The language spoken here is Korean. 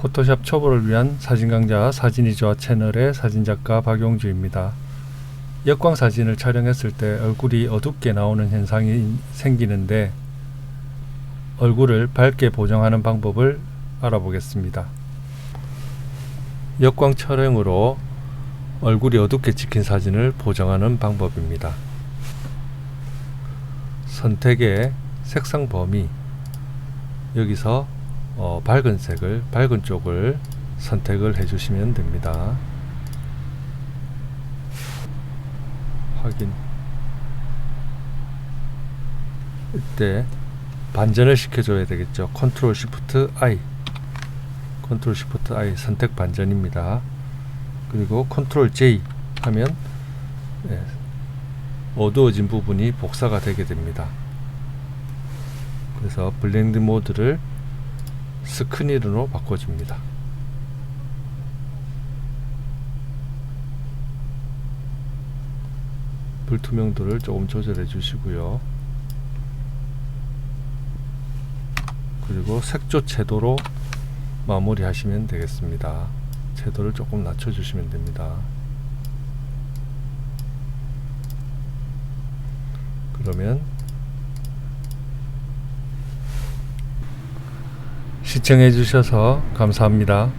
포토샵 초보를 위한 사진 강좌 사진이좋아 채널의 사진 작가 박용주입니다. 역광 사진을 촬영했을 때 얼굴이 어둡게 나오는 현상이 생기는데 얼굴을 밝게 보정하는 방법을 알아보겠습니다. 역광 촬영으로 얼굴이 어둡게 찍힌 사진을 보정하는 방법입니다. 선택의 색상 범위 여기서 어, 밝은 색을 밝은 쪽을 선택을 해주시면 됩니다. 확인. 이때 반전을 시켜줘야 되겠죠. 컨트롤 시프트 I. 컨트롤 시프트 I 선택 반전입니다. 그리고 컨트롤 J 하면 예, 어두워진 부분이 복사가 되게 됩니다. 그래서 블렌드 모드를 스크린으로 바꿔줍니다. 불투명도를 조금 조절해 주시고요. 그리고 색조 채도로 마무리 하시면 되겠습니다. 채도를 조금 낮춰 주시면 됩니다. 그러면 시청해 주셔서 감사합니다.